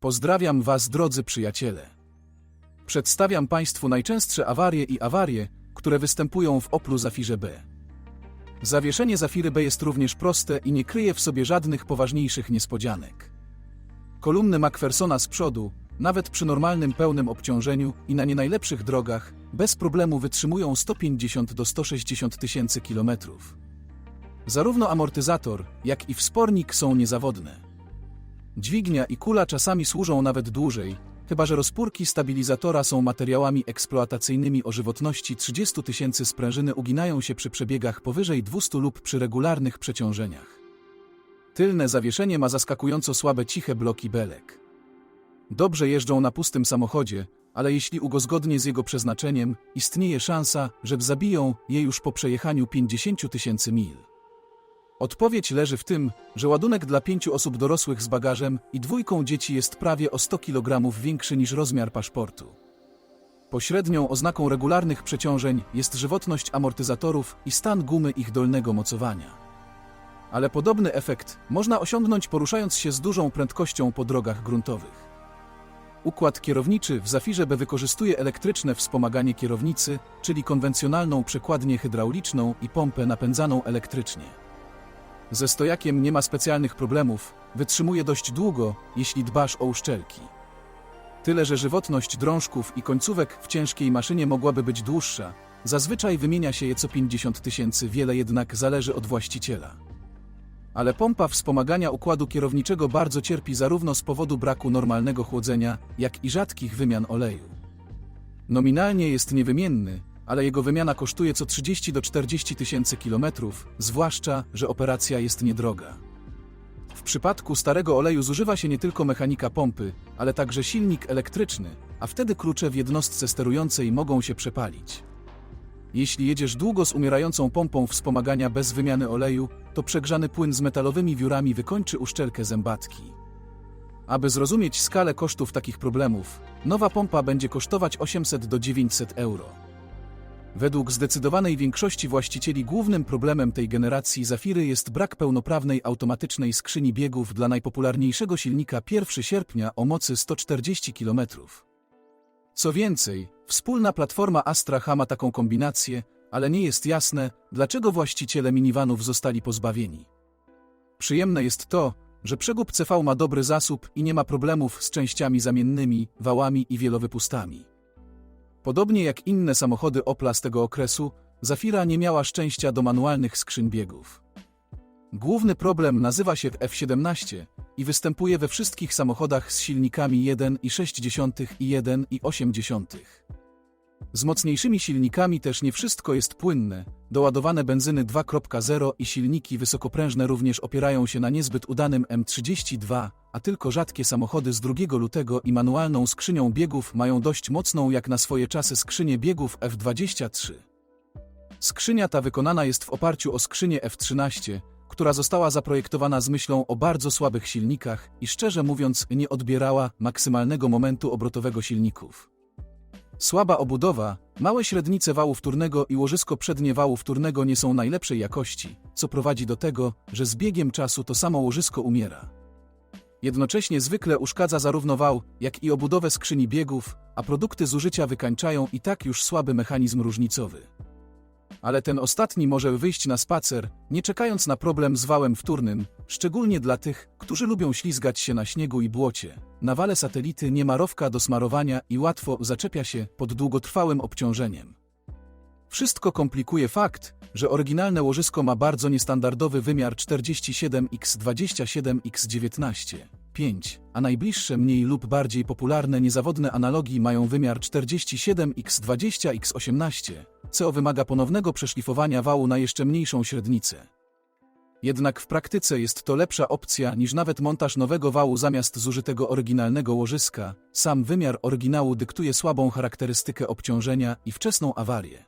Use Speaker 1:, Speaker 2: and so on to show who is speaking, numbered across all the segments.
Speaker 1: Pozdrawiam Was, drodzy przyjaciele. Przedstawiam Państwu najczęstsze awarie i awarie, które występują w Oplu Zafirze B. Zawieszenie Zafiry B jest również proste i nie kryje w sobie żadnych poważniejszych niespodzianek. Kolumny Macphersona z przodu, nawet przy normalnym pełnym obciążeniu i na nie najlepszych drogach, bez problemu wytrzymują 150 do 160 tysięcy kilometrów. Zarówno amortyzator, jak i wspornik są niezawodne. Dźwignia i kula czasami służą nawet dłużej, chyba że rozpórki stabilizatora są materiałami eksploatacyjnymi o żywotności 30 tysięcy sprężyny uginają się przy przebiegach powyżej 200 lub przy regularnych przeciążeniach. Tylne zawieszenie ma zaskakująco słabe ciche bloki belek. Dobrze jeżdżą na pustym samochodzie, ale jeśli ugozgodnie z jego przeznaczeniem, istnieje szansa, że zabiją je już po przejechaniu 50 tysięcy mil. Odpowiedź leży w tym, że ładunek dla pięciu osób dorosłych z bagażem i dwójką dzieci jest prawie o 100 kg większy niż rozmiar paszportu. Pośrednią oznaką regularnych przeciążeń jest żywotność amortyzatorów i stan gumy ich dolnego mocowania. Ale podobny efekt można osiągnąć poruszając się z dużą prędkością po drogach gruntowych. Układ kierowniczy w Zafirze B wykorzystuje elektryczne wspomaganie kierownicy, czyli konwencjonalną przekładnię hydrauliczną i pompę napędzaną elektrycznie. Ze stojakiem nie ma specjalnych problemów, wytrzymuje dość długo, jeśli dbasz o uszczelki. Tyle, że żywotność drążków i końcówek w ciężkiej maszynie mogłaby być dłuższa. Zazwyczaj wymienia się je co 50 tysięcy, wiele jednak zależy od właściciela. Ale pompa wspomagania układu kierowniczego bardzo cierpi zarówno z powodu braku normalnego chłodzenia, jak i rzadkich wymian oleju. Nominalnie jest niewymienny, ale jego wymiana kosztuje co 30 do 40 tysięcy kilometrów, zwłaszcza, że operacja jest niedroga. W przypadku starego oleju zużywa się nie tylko mechanika pompy, ale także silnik elektryczny, a wtedy klucze w jednostce sterującej mogą się przepalić. Jeśli jedziesz długo z umierającą pompą wspomagania bez wymiany oleju, to przegrzany płyn z metalowymi wiórami wykończy uszczelkę zębatki. Aby zrozumieć skalę kosztów takich problemów, nowa pompa będzie kosztować 800 do 900 euro. Według zdecydowanej większości właścicieli głównym problemem tej generacji Zafiry jest brak pełnoprawnej automatycznej skrzyni biegów dla najpopularniejszego silnika 1 sierpnia o mocy 140 km. Co więcej, wspólna platforma Astra H ma taką kombinację, ale nie jest jasne, dlaczego właściciele minivanów zostali pozbawieni. Przyjemne jest to, że przegub CV ma dobry zasób i nie ma problemów z częściami zamiennymi, wałami i wielowypustami. Podobnie jak inne samochody Opla z tego okresu, Zafira nie miała szczęścia do manualnych skrzyń biegów. Główny problem nazywa się F17 i występuje we wszystkich samochodach z silnikami 1,6 i 1,8. Z mocniejszymi silnikami też nie wszystko jest płynne. Doładowane benzyny 2.0 i silniki wysokoprężne również opierają się na niezbyt udanym M32, a tylko rzadkie samochody z 2 lutego i manualną skrzynią biegów mają dość mocną jak na swoje czasy skrzynię biegów F23. Skrzynia ta wykonana jest w oparciu o skrzynię F13, która została zaprojektowana z myślą o bardzo słabych silnikach i szczerze mówiąc nie odbierała maksymalnego momentu obrotowego silników. Słaba obudowa, małe średnice wału wtórnego i łożysko przednie wału wtórnego nie są najlepszej jakości, co prowadzi do tego, że z biegiem czasu to samo łożysko umiera. Jednocześnie zwykle uszkadza zarówno wał, jak i obudowę skrzyni biegów, a produkty zużycia wykańczają i tak już słaby mechanizm różnicowy. Ale ten ostatni może wyjść na spacer, nie czekając na problem z wałem wtórnym, szczególnie dla tych, którzy lubią ślizgać się na śniegu i błocie. Na wale satelity nie ma rowka do smarowania i łatwo zaczepia się pod długotrwałym obciążeniem. Wszystko komplikuje fakt, że oryginalne łożysko ma bardzo niestandardowy wymiar 47x27x19. 5, a najbliższe mniej lub bardziej popularne niezawodne analogi mają wymiar 47x20x18. CO wymaga ponownego przeszlifowania wału na jeszcze mniejszą średnicę. Jednak w praktyce jest to lepsza opcja niż nawet montaż nowego wału zamiast zużytego oryginalnego łożyska. Sam wymiar oryginału dyktuje słabą charakterystykę obciążenia i wczesną awarię.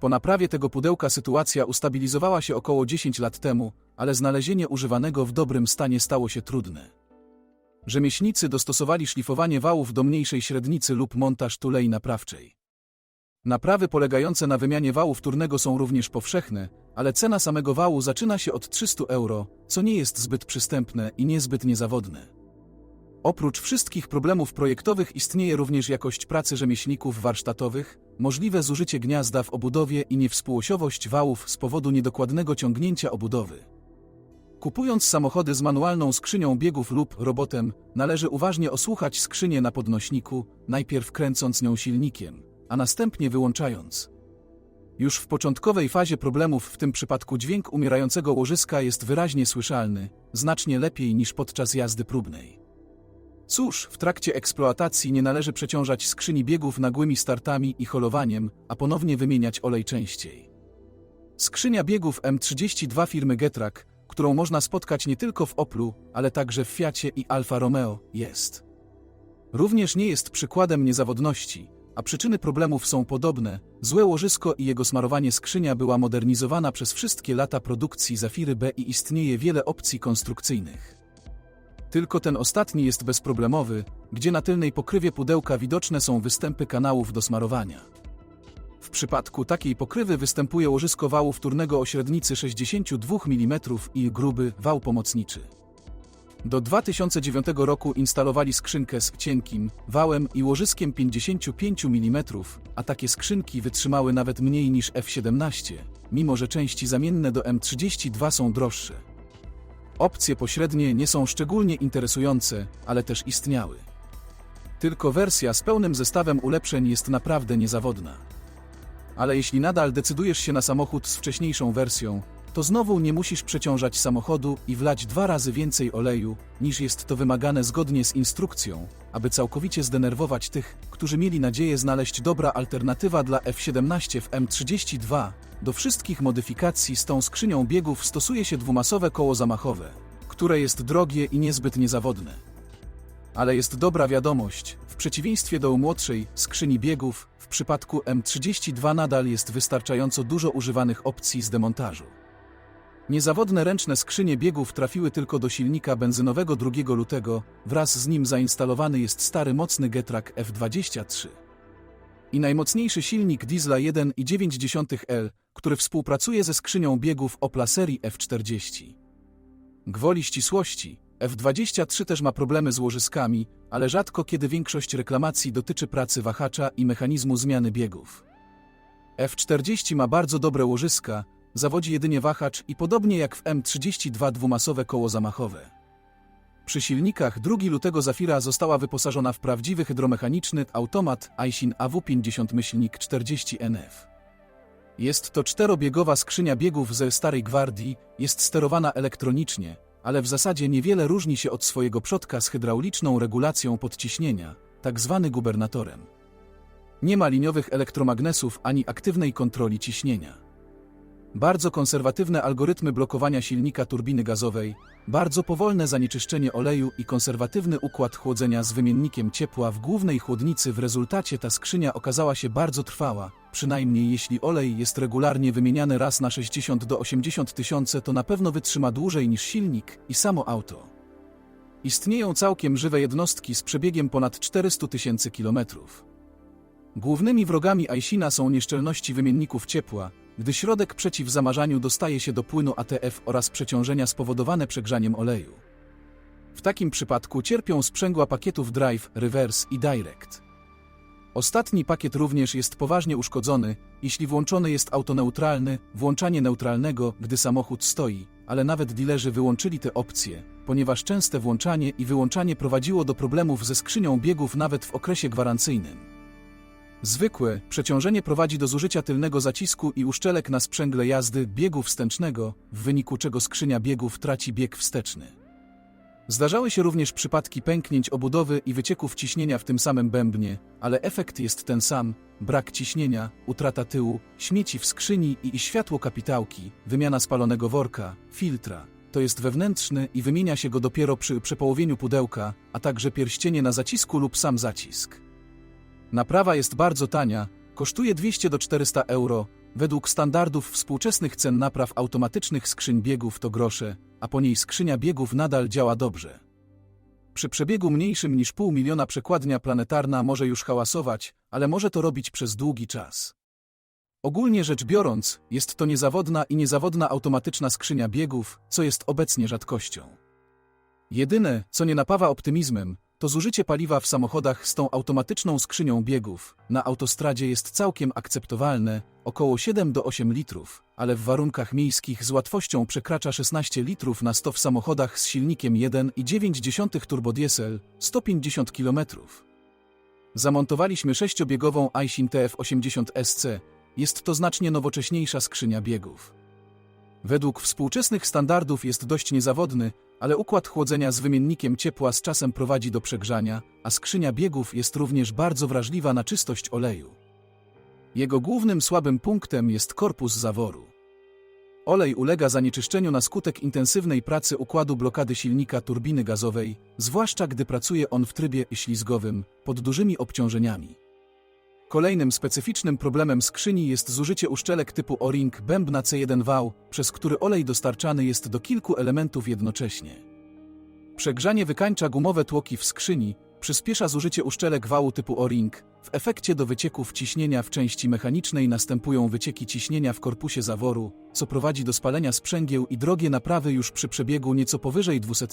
Speaker 1: Po naprawie tego pudełka sytuacja ustabilizowała się około 10 lat temu, ale znalezienie używanego w dobrym stanie stało się trudne. Rzemieślnicy dostosowali szlifowanie wałów do mniejszej średnicy lub montaż tulei naprawczej. Naprawy polegające na wymianie wału wtórnego są również powszechne, ale cena samego wału zaczyna się od 300 euro, co nie jest zbyt przystępne i niezbyt niezawodne. Oprócz wszystkich problemów projektowych istnieje również jakość pracy rzemieślników warsztatowych, możliwe zużycie gniazda w obudowie i niewspółosiowość wałów z powodu niedokładnego ciągnięcia obudowy. Kupując samochody z manualną skrzynią biegów lub robotem, należy uważnie osłuchać skrzynię na podnośniku, najpierw kręcąc nią silnikiem, a następnie wyłączając. Już w początkowej fazie problemów, w tym przypadku dźwięk umierającego łożyska jest wyraźnie słyszalny, znacznie lepiej niż podczas jazdy próbnej. Cóż, w trakcie eksploatacji nie należy przeciążać skrzyni biegów nagłymi startami i holowaniem, a ponownie wymieniać olej częściej. Skrzynia biegów M32 firmy Getrack, którą można spotkać nie tylko w Oplu, ale także w Fiacie i Alfa Romeo, jest. Również nie jest przykładem niezawodności, a przyczyny problemów są podobne. Złe łożysko i jego smarowanie skrzynia była modernizowana przez wszystkie lata produkcji Zafiry B i istnieje wiele opcji konstrukcyjnych. Tylko ten ostatni jest bezproblemowy, gdzie na tylnej pokrywie pudełka widoczne są występy kanałów do smarowania. W przypadku takiej pokrywy występuje łożysko wału wtórnego o średnicy 62 mm i gruby wał pomocniczy. Do 2009 roku instalowali skrzynkę z cienkim wałem i łożyskiem 55 mm, a takie skrzynki wytrzymały nawet mniej niż F17, mimo że części zamienne do M32 są droższe. Opcje pośrednie nie są szczególnie interesujące, ale też istniały. Tylko wersja z pełnym zestawem ulepszeń jest naprawdę niezawodna. Ale jeśli nadal decydujesz się na samochód z wcześniejszą wersją, to znowu nie musisz przeciążać samochodu i wlać dwa razy więcej oleju, niż jest to wymagane zgodnie z instrukcją, aby całkowicie zdenerwować tych, którzy mieli nadzieję znaleźć dobra alternatywa dla F17 w M32. Do wszystkich modyfikacji z tą skrzynią biegów stosuje się dwumasowe koło zamachowe, które jest drogie i niezbyt niezawodne. Ale jest dobra wiadomość, w przeciwieństwie do młodszej skrzyni biegów, w przypadku M32 nadal jest wystarczająco dużo używanych opcji z demontażu. Niezawodne ręczne skrzynie biegów trafiły tylko do silnika benzynowego 2 lutego, wraz z nim zainstalowany jest stary mocny Getrack F23. I najmocniejszy silnik diesla 1,9L, który współpracuje ze skrzynią biegów Opla serii F40. Gwoli ścisłości, F23 też ma problemy z łożyskami, ale rzadko kiedy większość reklamacji dotyczy pracy wahacza i mechanizmu zmiany biegów. F40 ma bardzo dobre łożyska, zawodzi jedynie wahacz i podobnie jak w M32 dwumasowe koło zamachowe. Przy silnikach 2 lutego Zafira została wyposażona w prawdziwy hydromechaniczny automat Aisin AW50 myślnik 40 NF. Jest to czterobiegowa skrzynia biegów ze starej gwardii, jest sterowana elektronicznie, ale w zasadzie niewiele różni się od swojego przodka z hydrauliczną regulacją podciśnienia, tak zwany gubernatorem. Nie ma liniowych elektromagnesów ani aktywnej kontroli ciśnienia. Bardzo konserwatywne algorytmy blokowania silnika turbiny gazowej, bardzo powolne zanieczyszczenie oleju i konserwatywny układ chłodzenia z wymiennikiem ciepła w głównej chłodnicy w rezultacie ta skrzynia okazała się bardzo trwała, przynajmniej jeśli olej jest regularnie wymieniany raz na 60 do 80 tysiące to na pewno wytrzyma dłużej niż silnik i samo auto. Istnieją całkiem żywe jednostki z przebiegiem ponad 400 tysięcy kilometrów. Głównymi wrogami Aisina są nieszczelności wymienników ciepła, gdy środek przeciw zamarzaniu dostaje się do płynu ATF oraz przeciążenia spowodowane przegrzaniem oleju. W takim przypadku cierpią sprzęgła pakietów Drive, Reverse i Direct. Ostatni pakiet również jest poważnie uszkodzony, jeśli włączony jest autoneutralny, włączanie neutralnego, gdy samochód stoi, ale nawet dilerzy wyłączyli te opcje, ponieważ częste włączanie i wyłączanie prowadziło do problemów ze skrzynią biegów nawet w okresie gwarancyjnym. Zwykłe przeciążenie prowadzi do zużycia tylnego zacisku i uszczelek na sprzęgle jazdy biegu wstecznego, w wyniku czego skrzynia biegów traci bieg wsteczny. Zdarzały się również przypadki pęknięć obudowy i wycieków ciśnienia w tym samym bębnie, ale efekt jest ten sam: brak ciśnienia, utrata tyłu, śmieci w skrzyni i, i światło kapitałki, wymiana spalonego worka, filtra. To jest wewnętrzny i wymienia się go dopiero przy przepołowieniu pudełka, a także pierścienie na zacisku lub sam zacisk. Naprawa jest bardzo tania, kosztuje 200 do 400 euro. Według standardów współczesnych cen napraw automatycznych skrzyń biegów to grosze, a po niej skrzynia biegów nadal działa dobrze. Przy przebiegu mniejszym niż pół miliona przekładnia planetarna może już hałasować, ale może to robić przez długi czas. Ogólnie rzecz biorąc, jest to niezawodna i niezawodna automatyczna skrzynia biegów, co jest obecnie rzadkością. Jedyne, co nie napawa optymizmem, to zużycie paliwa w samochodach z tą automatyczną skrzynią biegów na autostradzie jest całkiem akceptowalne, około 7 do 8 litrów, ale w warunkach miejskich z łatwością przekracza 16 litrów na 100 w samochodach z silnikiem 1,9 turbodiesel 150 km. Zamontowaliśmy sześciobiegową Aisin TF80SC. Jest to znacznie nowocześniejsza skrzynia biegów. Według współczesnych standardów jest dość niezawodny, ale układ chłodzenia z wymiennikiem ciepła z czasem prowadzi do przegrzania, a skrzynia biegów jest również bardzo wrażliwa na czystość oleju. Jego głównym słabym punktem jest korpus zaworu. Olej ulega zanieczyszczeniu na skutek intensywnej pracy układu blokady silnika turbiny gazowej, zwłaszcza gdy pracuje on w trybie ślizgowym, pod dużymi obciążeniami. Kolejnym specyficznym problemem skrzyni jest zużycie uszczelek typu O-ring bębna C1V, przez który olej dostarczany jest do kilku elementów jednocześnie. Przegrzanie wykańcza gumowe tłoki w skrzyni, przyspiesza zużycie uszczelek wału typu O-ring. W efekcie do wycieków ciśnienia w części mechanicznej następują wycieki ciśnienia w korpusie zaworu, co prowadzi do spalenia sprzęgieł i drogie naprawy już przy przebiegu nieco powyżej 200.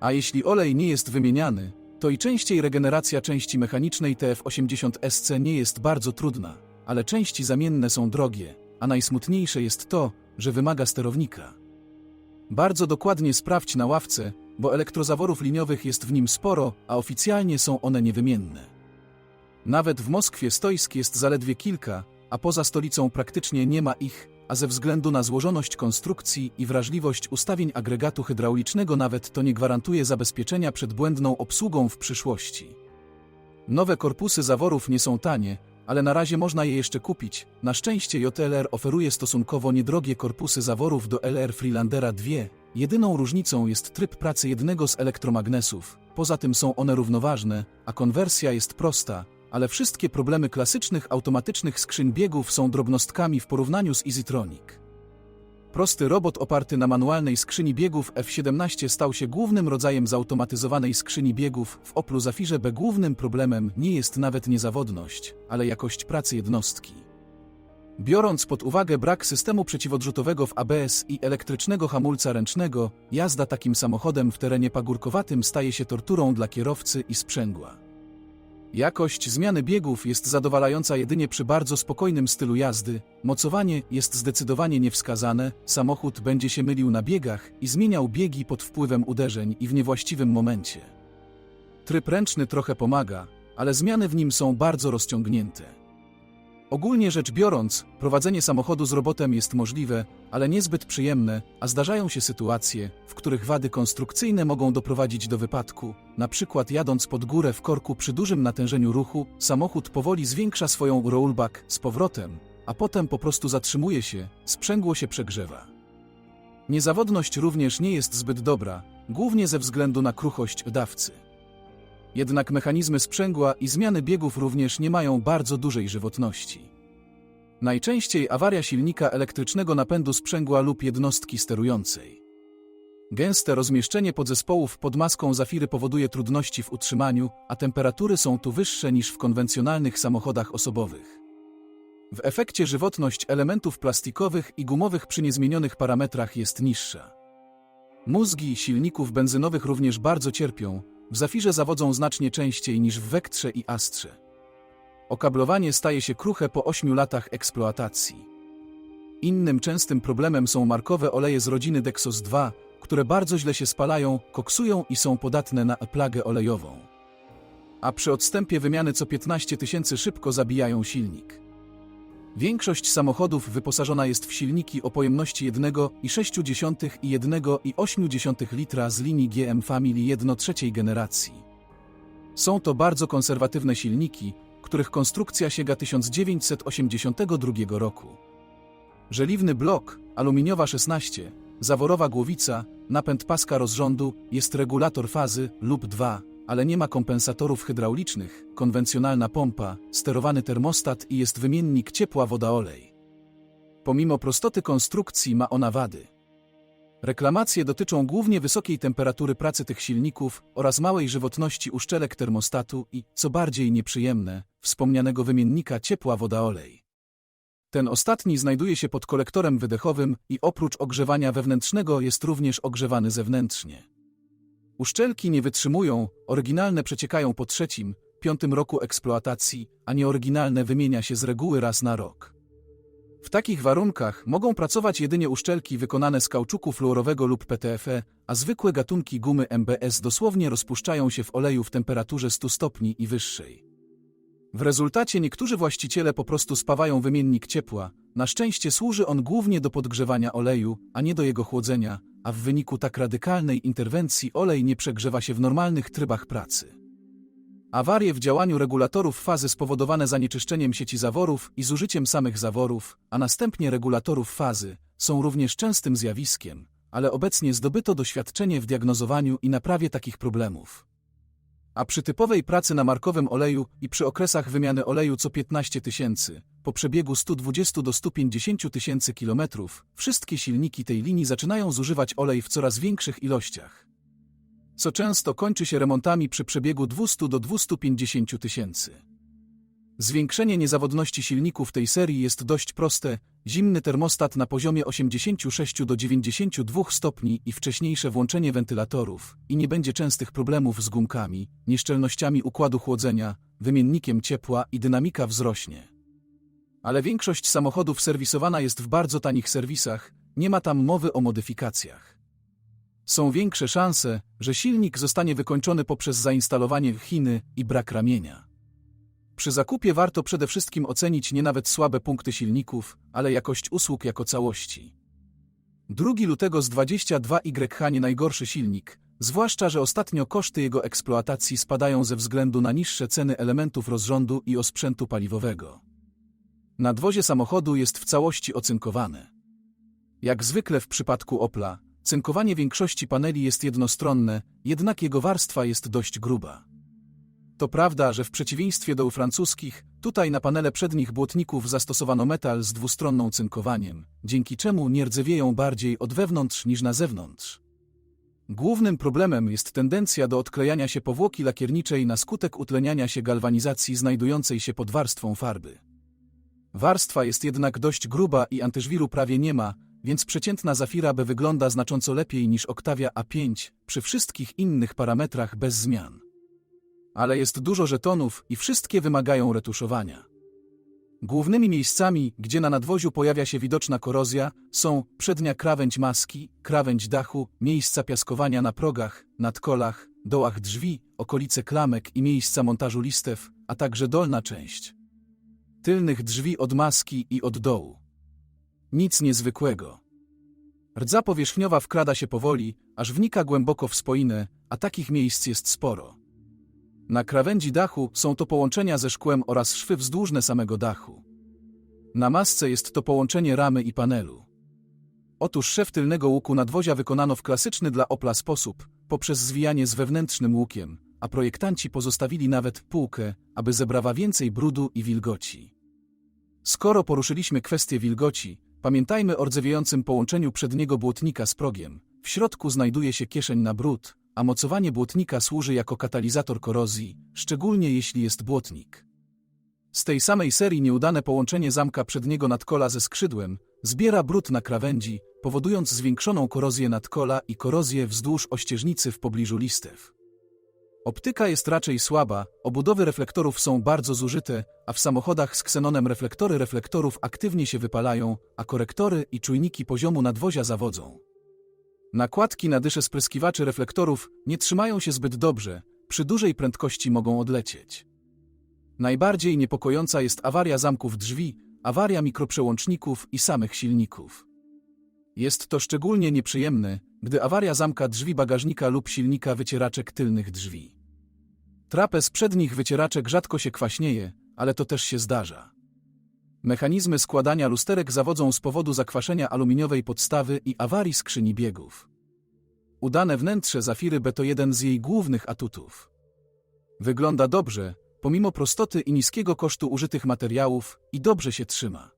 Speaker 1: A jeśli olej nie jest wymieniany, to i częściej regeneracja części mechanicznej TF80SC nie jest bardzo trudna, ale części zamienne są drogie, a najsmutniejsze jest to, że wymaga sterownika. Bardzo dokładnie sprawdź na ławce, bo elektrozaworów liniowych jest w nim sporo, a oficjalnie są one niewymienne. Nawet w Moskwie stoisk jest zaledwie kilka, a poza stolicą praktycznie nie ma ich, a ze względu na złożoność konstrukcji i wrażliwość ustawień agregatu hydraulicznego nawet to nie gwarantuje zabezpieczenia przed błędną obsługą w przyszłości. Nowe korpusy zaworów nie są tanie, ale na razie można je jeszcze kupić. Na szczęście JLR oferuje stosunkowo niedrogie korpusy zaworów do LR Freelandera 2. Jedyną różnicą jest tryb pracy jednego z elektromagnesów. Poza tym są one równoważne, a konwersja jest prosta, ale wszystkie problemy klasycznych automatycznych skrzyń biegów są drobnostkami w porównaniu z EasyTronic. Prosty robot oparty na manualnej skrzyni biegów F17 stał się głównym rodzajem zautomatyzowanej skrzyni biegów. W Oplu Zafirze B głównym problemem nie jest nawet niezawodność, ale jakość pracy jednostki. Biorąc pod uwagę brak systemu przeciwodrzutowego w ABS i elektrycznego hamulca ręcznego, jazda takim samochodem w terenie pagórkowatym staje się torturą dla kierowcy i sprzęgła. Jakość zmiany biegów jest zadowalająca jedynie przy bardzo spokojnym stylu jazdy, mocowanie jest zdecydowanie niewskazane, samochód będzie się mylił na biegach i zmieniał biegi pod wpływem uderzeń i w niewłaściwym momencie. Tryb ręczny trochę pomaga, ale zmiany w nim są bardzo rozciągnięte. Ogólnie rzecz biorąc, prowadzenie samochodu z robotem jest możliwe, ale niezbyt przyjemne, a zdarzają się sytuacje, w których wady konstrukcyjne mogą doprowadzić do wypadku. Na przykład jadąc pod górę w korku przy dużym natężeniu ruchu, samochód powoli zwiększa swoją rollback z powrotem, a potem po prostu zatrzymuje się, sprzęgło się przegrzewa. Niezawodność również nie jest zbyt dobra, głównie ze względu na kruchość dawcy. Jednak mechanizmy sprzęgła i zmiany biegów również nie mają bardzo dużej żywotności. Najczęściej awaria silnika elektrycznego napędu sprzęgła lub jednostki sterującej. Gęste rozmieszczenie podzespołów pod maską zafiry powoduje trudności w utrzymaniu, a temperatury są tu wyższe niż w konwencjonalnych samochodach osobowych. W efekcie żywotność elementów plastikowych i gumowych przy niezmienionych parametrach jest niższa. Mózgi silników benzynowych również bardzo cierpią, w Zafirze zawodzą znacznie częściej niż w Wektrze i Astrze. Okablowanie staje się kruche po 8 latach eksploatacji. Innym częstym problemem są markowe oleje z rodziny Dexos 2, które bardzo źle się spalają, koksują i są podatne na plagę olejową. A przy odstępie wymiany co 15 tysięcy szybko zabijają silnik. Większość samochodów wyposażona jest w silniki o pojemności 1,6 i 1,8 litra z linii GM Family 1 generacji. Są to bardzo konserwatywne silniki, których konstrukcja sięga 1982 roku. Żeliwny blok, aluminiowa 16, zaworowa głowica, napęd paska rozrządu, jest regulator fazy lub 2, ale nie ma kompensatorów hydraulicznych, konwencjonalna pompa, sterowany termostat i jest wymiennik ciepła woda-olej. Pomimo prostoty konstrukcji ma ona wady. Reklamacje dotyczą głównie wysokiej temperatury pracy tych silników oraz małej żywotności uszczelek termostatu i, co bardziej nieprzyjemne, wspomnianego wymiennika ciepła woda-olej. Ten ostatni znajduje się pod kolektorem wydechowym i oprócz ogrzewania wewnętrznego jest również ogrzewany zewnętrznie. Uszczelki nie wytrzymują, oryginalne przeciekają po trzecim, piątym roku eksploatacji, a nieoryginalne wymienia się z reguły raz na rok. W takich warunkach mogą pracować jedynie uszczelki wykonane z kauczuku fluorowego lub PTFE, a zwykłe gatunki gumy MBS dosłownie rozpuszczają się w oleju w temperaturze 100 stopni i wyższej. W rezultacie niektórzy właściciele po prostu spawają wymiennik ciepła. Na szczęście służy on głównie do podgrzewania oleju, a nie do jego chłodzenia, a w wyniku tak radykalnej interwencji olej nie przegrzewa się w normalnych trybach pracy. Awarie w działaniu regulatorów fazy spowodowane zanieczyszczeniem sieci zaworów i zużyciem samych zaworów, a następnie regulatorów fazy, są również częstym zjawiskiem, ale obecnie zdobyto doświadczenie w diagnozowaniu i naprawie takich problemów. A przy typowej pracy na markowym oleju i przy okresach wymiany oleju co 15 tysięcy, po przebiegu 120 do 150 tysięcy kilometrów, wszystkie silniki tej linii zaczynają zużywać olej w coraz większych ilościach. Co często kończy się remontami przy przebiegu 200 do 250 tysięcy. Zwiększenie niezawodności silników tej serii jest dość proste. Zimny termostat na poziomie 86 do 92 stopni i wcześniejsze włączenie wentylatorów i nie będzie częstych problemów z gumkami, nieszczelnościami układu chłodzenia, wymiennikiem ciepła i dynamika wzrośnie. Ale większość samochodów serwisowana jest w bardzo tanich serwisach, nie ma tam mowy o modyfikacjach. Są większe szanse, że silnik zostanie wykończony poprzez zainstalowanie Chiny i brak ramienia. Przy zakupie warto przede wszystkim ocenić nie nawet słabe punkty silników, ale jakość usług jako całości. 2 lutego z 22YH nie najgorszy silnik, zwłaszcza, że ostatnio koszty jego eksploatacji spadają ze względu na niższe ceny elementów rozrządu i osprzętu paliwowego. Nadwozie samochodu jest w całości ocynkowane. Jak zwykle w przypadku Opla, cynkowanie większości paneli jest jednostronne, jednak jego warstwa jest dość gruba. To prawda, że w przeciwieństwie do francuskich, tutaj na panele przednich błotników zastosowano metal z dwustronną cynkowaniem, dzięki czemu nie rdzewieją bardziej od wewnątrz niż na zewnątrz. Głównym problemem jest tendencja do odklejania się powłoki lakierniczej na skutek utleniania się galwanizacji znajdującej się pod warstwą farby. Warstwa jest jednak dość gruba i antyżwiru prawie nie ma, więc przeciętna Zafira B wygląda znacząco lepiej niż Octavia A5 przy wszystkich innych parametrach bez zmian. Ale jest dużo żetonów i wszystkie wymagają retuszowania. Głównymi miejscami, gdzie na nadwoziu pojawia się widoczna korozja, są przednia krawędź maski, krawędź dachu, miejsca piaskowania na progach, nadkolach, dołach drzwi, okolice klamek i miejsca montażu listew, a także dolna część tylnych drzwi od maski i od dołu. Nic niezwykłego. Rdza powierzchniowa wkrada się powoli, aż wnika głęboko w spoinę, a takich miejsc jest sporo. Na krawędzi dachu są to połączenia ze szkłem oraz szwy wzdłużne samego dachu. Na masce jest to połączenie ramy i panelu. Otóż szef tylnego łuku nadwozia wykonano w klasyczny dla Opla sposób, poprzez zwijanie z wewnętrznym łukiem, a projektanci pozostawili nawet półkę, aby zebrała więcej brudu i wilgoci. Skoro poruszyliśmy kwestię wilgoci, pamiętajmy o rdzewiejącym połączeniu przedniego błotnika z progiem. W środku znajduje się kieszeń na brud, a mocowanie błotnika służy jako katalizator korozji, szczególnie jeśli jest błotnik. Z tej samej serii nieudane połączenie zamka przedniego nadkola ze skrzydłem zbiera brud na krawędzi, powodując zwiększoną korozję nadkola i korozję wzdłuż ościeżnicy w pobliżu listew. Optyka jest raczej słaba, obudowy reflektorów są bardzo zużyte, a w samochodach z ksenonem reflektory reflektorów aktywnie się wypalają, a korektory i czujniki poziomu nadwozia zawodzą. Nakładki na dysze spryskiwaczy reflektorów nie trzymają się zbyt dobrze, przy dużej prędkości mogą odlecieć. Najbardziej niepokojąca jest awaria zamków drzwi, awaria mikroprzełączników i samych silników. Jest to szczególnie nieprzyjemne, gdy awaria zamka drzwi bagażnika lub silnika wycieraczek tylnych drzwi. Trapez przednich wycieraczek rzadko się kwaśnieje, ale to też się zdarza. Mechanizmy składania lusterek zawodzą z powodu zakwaszenia aluminiowej podstawy i awarii skrzyni biegów. Udane wnętrze Zafiry B to jeden z jej głównych atutów. Wygląda dobrze, pomimo prostoty i niskiego kosztu użytych materiałów i dobrze się trzyma.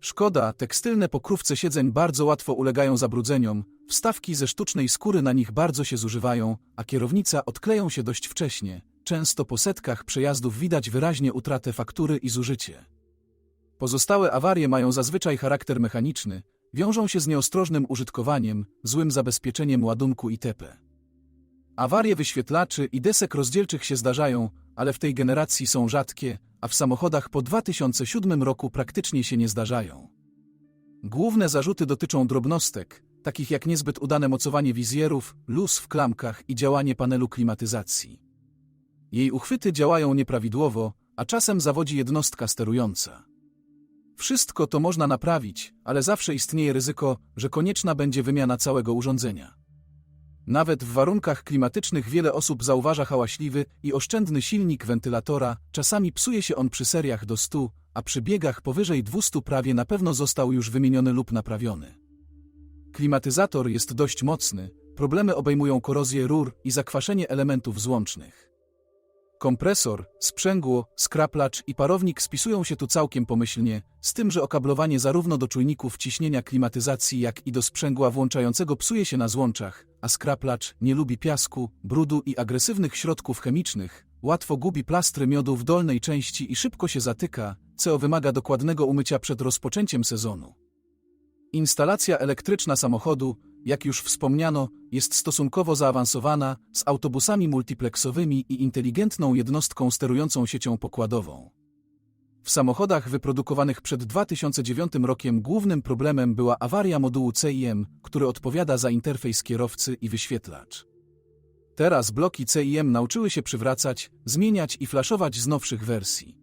Speaker 1: Szkoda, tekstylne pokrówce siedzeń bardzo łatwo ulegają zabrudzeniom, wstawki ze sztucznej skóry na nich bardzo się zużywają, a kierownica odkleją się dość wcześnie. Często po setkach przejazdów widać wyraźnie utratę faktury i zużycie. Pozostałe awarie mają zazwyczaj charakter mechaniczny, wiążą się z nieostrożnym użytkowaniem, złym zabezpieczeniem ładunku itp. Awarie wyświetlaczy i desek rozdzielczych się zdarzają, ale w tej generacji są rzadkie, a w samochodach po 2007 roku praktycznie się nie zdarzają. Główne zarzuty dotyczą drobnostek, takich jak niezbyt udane mocowanie wizjerów, luz w klamkach i działanie panelu klimatyzacji. Jej uchwyty działają nieprawidłowo, a czasem zawodzi jednostka sterująca. Wszystko to można naprawić, ale zawsze istnieje ryzyko, że konieczna będzie wymiana całego urządzenia. Nawet w warunkach klimatycznych wiele osób zauważa hałaśliwy i oszczędny silnik wentylatora, czasami psuje się on przy seriach do 100, a przy biegach powyżej 200 prawie na pewno został już wymieniony lub naprawiony. Klimatyzator jest dość mocny, problemy obejmują korozję rur i zakwaszenie elementów złącznych. Kompresor, sprzęgło, skraplacz i parownik spisują się tu całkiem pomyślnie, z tym, że okablowanie zarówno do czujników ciśnienia klimatyzacji, jak i do sprzęgła włączającego psuje się na złączach, a skraplacz nie lubi piasku, brudu i agresywnych środków chemicznych, łatwo gubi plastry miodu w dolnej części i szybko się zatyka, co wymaga dokładnego umycia przed rozpoczęciem sezonu. Instalacja elektryczna samochodu, jak już wspomniano, jest stosunkowo zaawansowana, z autobusami multiplexowymi i inteligentną jednostką sterującą siecią pokładową. W samochodach wyprodukowanych przed 2009 rokiem głównym problemem była awaria modułu CIM, który odpowiada za interfejs kierowcy i wyświetlacz. Teraz bloki CIM nauczyły się przywracać, zmieniać i flaszować z nowszych wersji.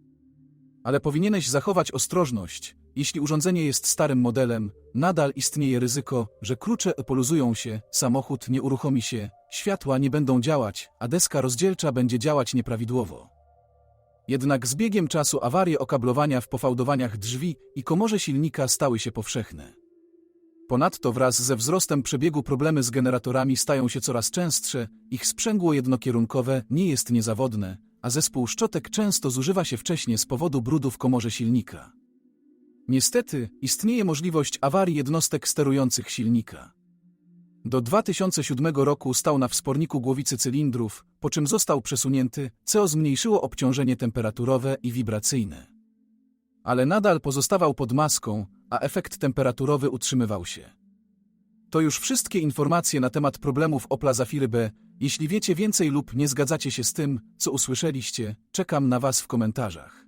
Speaker 1: Ale powinieneś zachować ostrożność, jeśli urządzenie jest starym modelem, nadal istnieje ryzyko, że klucze poluzują się, samochód nie uruchomi się, światła nie będą działać, a deska rozdzielcza będzie działać nieprawidłowo. Jednak z biegiem czasu awarie okablowania w pofałdowaniach drzwi i komorze silnika stały się powszechne. Ponadto wraz ze wzrostem przebiegu problemy z generatorami stają się coraz częstsze, ich sprzęgło jednokierunkowe nie jest niezawodne, a zespół szczotek często zużywa się wcześniej z powodu brudu w komorze silnika. Niestety, istnieje możliwość awarii jednostek sterujących silnika. Do 2007 roku stał na wsporniku głowicy cylindrów, po czym został przesunięty, co zmniejszyło obciążenie temperaturowe i wibracyjne. Ale nadal pozostawał pod maską, a efekt temperaturowy utrzymywał się. To już wszystkie informacje na temat problemów Opla Zafiry B. Jeśli wiecie więcej lub nie zgadzacie się z tym, co usłyszeliście, czekam na Was w komentarzach.